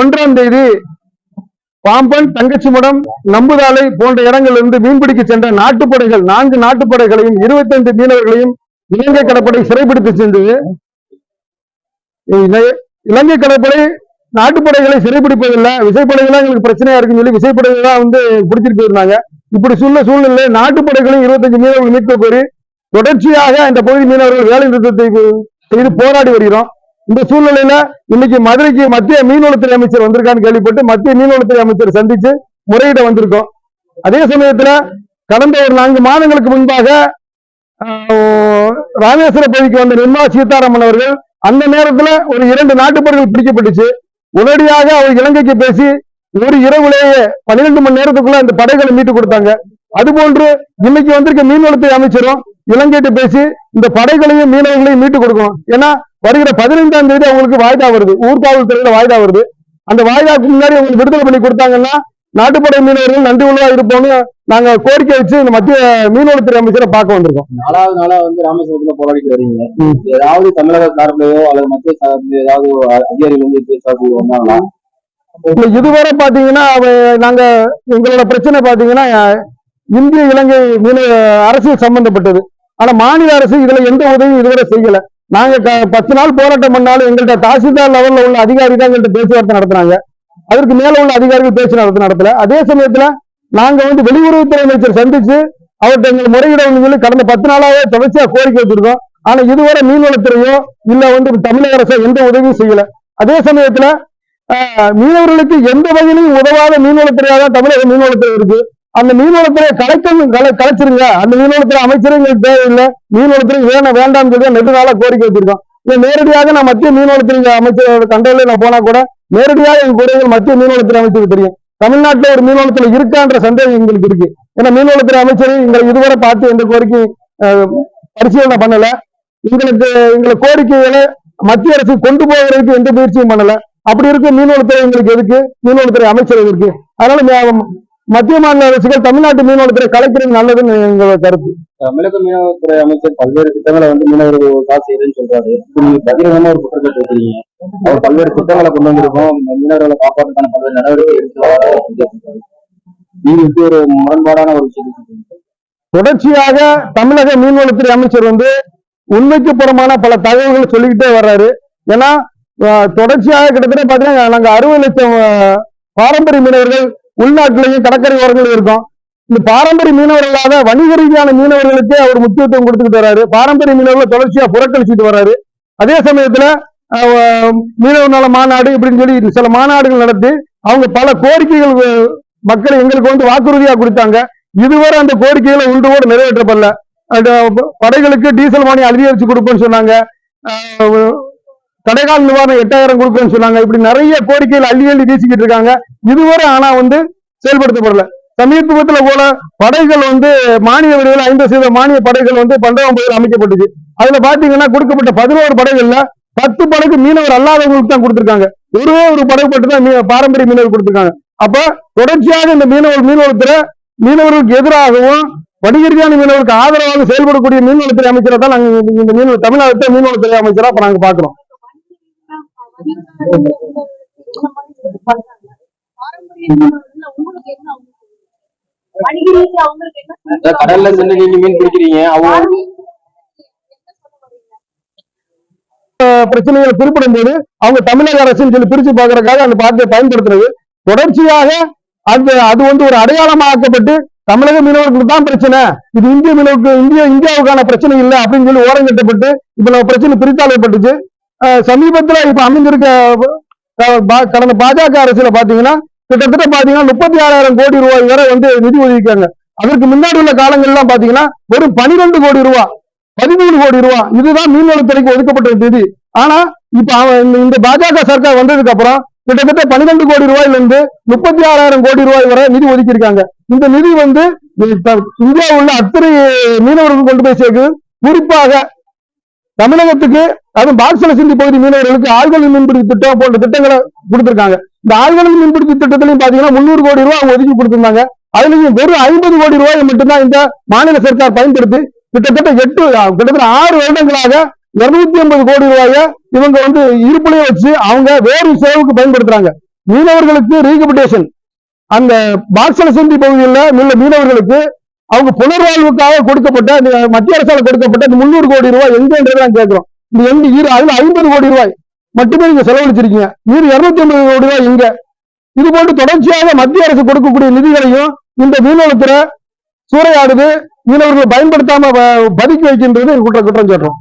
ஒன்றாம் தேதி பாம்பன் தங்கச்சிமடம் நம்புதாலை போன்ற இடங்களிலிருந்து மீன்பிடிக்க சென்ற நாட்டுப்படைகள் நான்கு நாட்டுப்படைகளையும் இருபத்தி ஐந்து மீனவர்களையும் இலங்கை கடற்படை சிறைப்பிடித்து சென்றது. இலங்கை கடற்படை நாட்டுப்படைகளை சிறைப்பிடிப்பதில்லை விசைப்படைகள் எங்களுக்கு பிரச்சனையா இருக்குன்னு சொல்லி விசைப்படைகள் தான் வந்து பிடிச்சிட்டு போயிருந்தாங்க. இப்படி சூழ்நிலை சூழ்நிலை நாட்டுப்படைகளையும் இருபத்தஞ்சு மீனவர்கள் மீட்க கோரி தொடர்ச்சியாக இந்த பகுதி மீனவர்கள் வேலை நிறுத்தத்தை செய்து போராடி வருகிறோம். இந்த சூழ்நிலையில இன்னைக்கு மதுரைக்கு மத்திய மீன்வளத்துறை அமைச்சர் வந்திருக்கான்னு கேள்விப்பட்டு மத்திய மீன்வளத்துறை அமைச்சர் சந்திச்சு முறையிட வந்திருக்கோம். அதே சமயத்துல கடந்த ஒரு நான்கு மாதங்களுக்கு முன்பாக ஆஹ், ராமேஸ்வர பகுதிக்கு வந்த நிர்மலா சீதாராமன் அவர்கள் அந்த நேரத்துல ஒரு இரண்டு நாட்டுப்படைகள் பிடிக்கப்பட்டுச்சு. உடனடியாக அவர் இலங்கைக்கு பேசி ஒரு இரவுலேயே பன்னிரெண்டு மணி நேரத்துக்குள்ள அந்த படைகளை மீட்டு கொடுத்தாங்க. அதுபோன்று இன்னைக்கு வந்திருக்க மீன்வளத்துறை அமைச்சரும் இலங்கையிட்ட பேசி இந்த படைகளையும் மீனவர்களையும் மீட்டு கொடுக்கணும். ஏன்னா வருகிற பதினைந்தாம் தேதி அவங்களுக்கு வாய்தா வருது. ஊர்காவல்துறையில வாய்தா வருது. அந்த வாய்தாக்கு முன்னாடி அவங்களுக்கு விடுதலை பண்ணி கொடுத்தாங்கன்னா நாட்டுப்படை மீனவர்கள் நன்றி உள்ளதா இருப்போம்னு நாங்க கோரிக்கை வச்சு இந்த மத்திய மீன்வளத்துறை அமைச்சரை பார்க்க வந்திருக்கோம். நாலாவது நாளா வந்து ராமேஸ்வரத்துல போராடிட்டு வரீங்க. ஏதாவது தமிழக சார்பிலையோ அல்லது மத்திய சார்பில் ஏதாவது அதிகாரிகள் வந்து பேசாது வந்தாங்களா இல்ல இதுவரை பாத்தீங்கன்னா நாங்க எங்களோட பிரச்சனை பாத்தீங்கன்னா இந்திய இலங்கை மீன அரசியல் சம்பந்தப்பட்டது. ஆனா மாநில அரசு இதுல எந்த உதவியும் இதுவரை செய்யல. நாங்க பத்து நாள் போராட்டம் பண்ணாலும் எங்கள்கிட்ட தாசில்தார் லெவல்ல உள்ள அதிகாரி தான் எங்கள்கிட்ட பேச்சுவார்த்தை நடத்துனாங்க. அதற்கு மேல உள்ள அதிகாரிகள் பேச்சு நடத்த நடத்தல. அதே சமயத்துல நாங்க வந்து வெளியுறவுத்துறை அமைச்சர் சந்திச்சு அவர்கிட்ட எங்கள் முறையிடணும்னு சொல்லி கடந்த பத்து நாளாவே தொடர்ச்சியா கோரிக்கை வச்சிருக்கோம். ஆனா இதுவரை மீன்வளத்துறையோ இல்ல வந்து தமிழக அரசோ எந்த உதவியும் செய்யல. அதே சமயத்துல மீனவர்களுக்கு எந்த வகையிலும் உதவாத மீன்வளத்துறையாக தான் தமிழக மீன்வளத்துறை இருக்கு. அந்த மீன்வளத்துறை கலைக்கணும் கலை கலைச்சிருங்க. அந்த மீன்வளத்துறை அமைச்சரும் எங்களுக்கு தேவையில்லை. மீன்வளத்துறை வேணும் வேண்டாம்னு சொல்லி நெடு கோரிக்கை வச்சிருக்கோம். இல்லை நேரடியாக நான் மத்திய மீன்வளத்துறை அமைச்சரோட கண்ட்ரோல்ல நான் போனா கூட நேரடியாக எங்க குறைகள் மத்திய மீன்வளத்துறை அமைச்சருக்கு தெரியும். தமிழ்நாட்டில் ஒரு மீன்வளத்துல இருக்கான்ற சந்தேகம் எங்களுக்கு இருக்கு. ஏன்னா மீன்வளத்துறை அமைச்சர் எங்களை இதுவரை பார்த்து எந்த கோரிக்கை பரிசீலனை பண்ணல. எங்களுக்கு எங்களை கோரிக்கைகளை மத்திய அரசு கொண்டு போகிறதுக்கு எந்த முயற்சியும் பண்ணல. அப்படி இருக்கு மீன்வளத்துறை எங்களுக்கு எதுக்கு? மீன்வளத்துறை அமைச்சர் எதற்கு? அதனால மத்திய மாநில அரசுகள் தமிழ்நாட்டு மீன்வளத்துறை கலைக்கிறது நல்லதுன்னு எங்களோட கருத்து. தமிழக மீனவத்துறை அமைச்சர் பல்வேறு திட்டங்களை வந்து மீனவர்கள் காசு செய்யறேன்னு சொல்றாரு. நீங்க பகிரங்கமா ஒரு குற்றச்சாட்டு வைக்கிறீங்க. அவர் பல்வேறு திட்டங்களை கொண்டு வந்திருக்கோம். மீனவர்களை காப்பாற்றுக்கான பல்வேறு நடவடிக்கை எடுத்து நீங்க இப்படி ஒரு முரண்பாடான ஒரு சொல்றீங்க. தொடர்ச்சியாக தமிழக மீன்வளத்துறை அமைச்சர் வந்து உண்மைக்கு புறமான பல தகவல்களை சொல்லிக்கிட்டே வர்றாரு. ஏன்னா தொடர்ச்சியாக கிட்டத்தட்ட பாத்தீங்கன்னா நாங்க அறுபது லட்சம் பாரம்பரிய மீனவர்கள் உள்நாட்டிலையும் கடற்கரை ஓரங்கள் இருக்கும். இந்த பாரம்பரிய மீனவர்களாக வணிக ரீதியான மீனவர்களுக்கே அவர் முக்கியத்துவம் கொடுத்துக்கிட்டு வர்றாரு. பாரம்பரிய மீனவர்களை தொடர்ச்சியா புறக்கணிச்சுட்டு வர்றாரு. அதே சமயத்துல மீனவர் நல மாநாடு இப்படின்னு சொல்லி சில மாநாடுகள் நடத்தி அவங்க பல கோரிக்கைகள் மக்கள் எங்களுக்கு வந்து வாக்குறுதியா கொடுத்தாங்க. இதுவரை அந்த கோரிக்கைகளை ஒன்று கூட நிறைவேற்றப்படல. படைகளுக்கு டீசல் மானியம் அதிகரிச்சு கொடுப்போம்னு சொன்னாங்க. கடைகால் நிவாரணம் எட்டாயிரம் கொடுக்குறேன்னு சொன்னாங்க. இப்படி நிறைய கோரிக்கைகள் அள்ளி அள்ளி வீசிக்கிட்டு இருக்காங்க. இதுவரை ஆனா வந்து செயல்படுத்தப்படல. சமீபத்துல போல படைகள் வந்து மானிய விலையில் ஐந்து சதவீத மானிய படைகள் வந்து பண்டவம் பகுதியில் அமைக்கப்பட்டுச்சு அதுல பாத்தீங்கன்னா கொடுக்கப்பட்ட பதினோரு படைகள்ல பத்து படைக்கு மீனவர் அல்லாதவங்களுக்கு தான் கொடுத்திருக்காங்க. ஒரே ஒரு படகு மட்டும் தான் மீ- பாரம்பரிய மீனவர் கொடுத்திருக்காங்க. அப்ப தொடர்ச்சியாக இந்த மீனவர் மீனவத்துறை மீனவர்களுக்கு எதிராகவும் வணிகரியான மீனவர்களுக்கு ஆதரவாக செயல்படக்கூடிய மீன்வளத்துறை அமைச்சரை தான் நாங்க இந்த மீன் தமிழ்நாட்டு மீன்வளத்துறை அமைச்சரா நாங்க பாக்குறோம் வணிக ரீதியா அவங்களுக்கு என்ன அதாவது கடல்ல சென்று நீங்க மீன் பிடிக்கிறீங்க அவங்க பிரச்சனைகளை குறிப்பிடும் போது அவங்க தமிழக அரசுன்னு சொல்லி பிரிச்சு பாக்குறதுக்காக அந்த வார்த்தையை பயன்படுத்துறது. தொடர்ச்சியாக அது அது வந்து ஒரு அடையாளமாக்கப்பட்டு தமிழக மீனவர்களுக்கு தான் பிரச்சனை. இது இந்திய மீனவருக்கு இந்திய இந்தியாவுக்கான பிரச்சனை இல்லை அப்படின்னு சொல்லி ஓரங்கட்டப்பட்டு இப்ப நம்ம பிரச்சனை பிரித்தாளப்பட்டுச்சு சமீபத்துல இப்ப அமைந்திருக்க பா- கடந்த பாஜக அரசுல பாத்தீங்கன்னா கிட்டத்தட்ட பாத்தீங்கன்னா முப்பத்தி ஆறாயிரம் கோடி ரூபாய் வரை வந்து நிதி ஒதுக்கிக்காங்க அதற்கு முன்னாடி உள்ள காலங்கள்லாம் பாத்தீங்கன்னா வெறும் பனிரெண்டு கோடி ரூபாய் பதிமூணு கோடி ரூபாய் இதுதான் மீன்வளத்துறைக்கு ஒதுக்கப்பட்ட நிதி. ஆனா இப்ப அவன் இந்த- இந்த பாஜக சர்க்கார் வந்ததுக்கு அப்புறம் கிட்டத்தட்ட பன்னிரெண்டு கோடி ரூபாயில இருந்து முப்பத்தி ஆறாயிரம் கோடி ரூபாய் வரை நிதி ஒதுக்கியிருக்காங்க. இந்த நிதி வந்து இந்தியாவில் உள்ள அத்தனை மீனவர்களுக்கு கொண்டு போய் சேர்க்குது. குறிப்பாக தமிழகத்துக்கு அதுவும் பாக்ஸல சிந்தி பகுதி மீனவர்களுக்கு ஆழ்கடல் மீன்பிடி திட்டம் போன்ற திட்டங்களை கொடுத்திருக்காங்க. இந்த ஆழ்கடல் மீன்பிடி திட்டத்திலையும் பாத்தீங்கன்னா முன்னூறு கோடி ரூபாய் அவங்க ஒதுக்கி கொடுத்திருந்தாங்க. அதுலயும் வெறும் ஐம்பது கோடி ரூபாய் மட்டும்தான் இந்த மாநில சர்க்கார் பயன்படுத்தி கிட்டத்தட்ட எட்டு கிட்டத்தட்ட ஆறு வருடங்களாக இருநூத்தி ஐம்பது கோடி ரூபாய இவங்க வந்து இருப்புலயே வச்சு அவங்க வேறு சேவுக்கு பயன்படுத்துறாங்க. மீனவர்களுக்கு ரீகபிடேஷன் அந்த பாக்ஸலசந்தி பகுதியில் உள்ள மீனவர்களுக்கு அவங்க புனர்வாழ்வுக்காக கொடுக்கப்பட்ட இந்த மத்திய அரசால் கொடுக்கப்பட்ட இந்த முன்னூறு கோடி ரூபாய் எங்கன்றதை நான் கேட்கிறோம். இந்த எங்க ஈர அதுல ஐம்பது கோடி ரூபாய் மட்டுமே நீங்க செலவழிச்சிருக்கீங்க. மீது இருநூத்தி ஐம்பது கோடி ரூபாய் இங்க. இது போன்று தொடர்ச்சியாக மத்திய அரசு கொடுக்கக்கூடிய நிதிகளையும் இந்த மீனவத்துறை சூறையாடுது. மீனவர்கள் பயன்படுத்தாம பதுக்கி வைக்கின்றது குற்ற குற்றம் சாட்டுறோம்?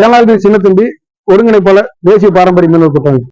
ஏழாவது சின்னத்தம்பி ஒருங்கிணைப்பாளர் தேசிய பாரம்பரிய மீனவர் கூட்டமைப்பு.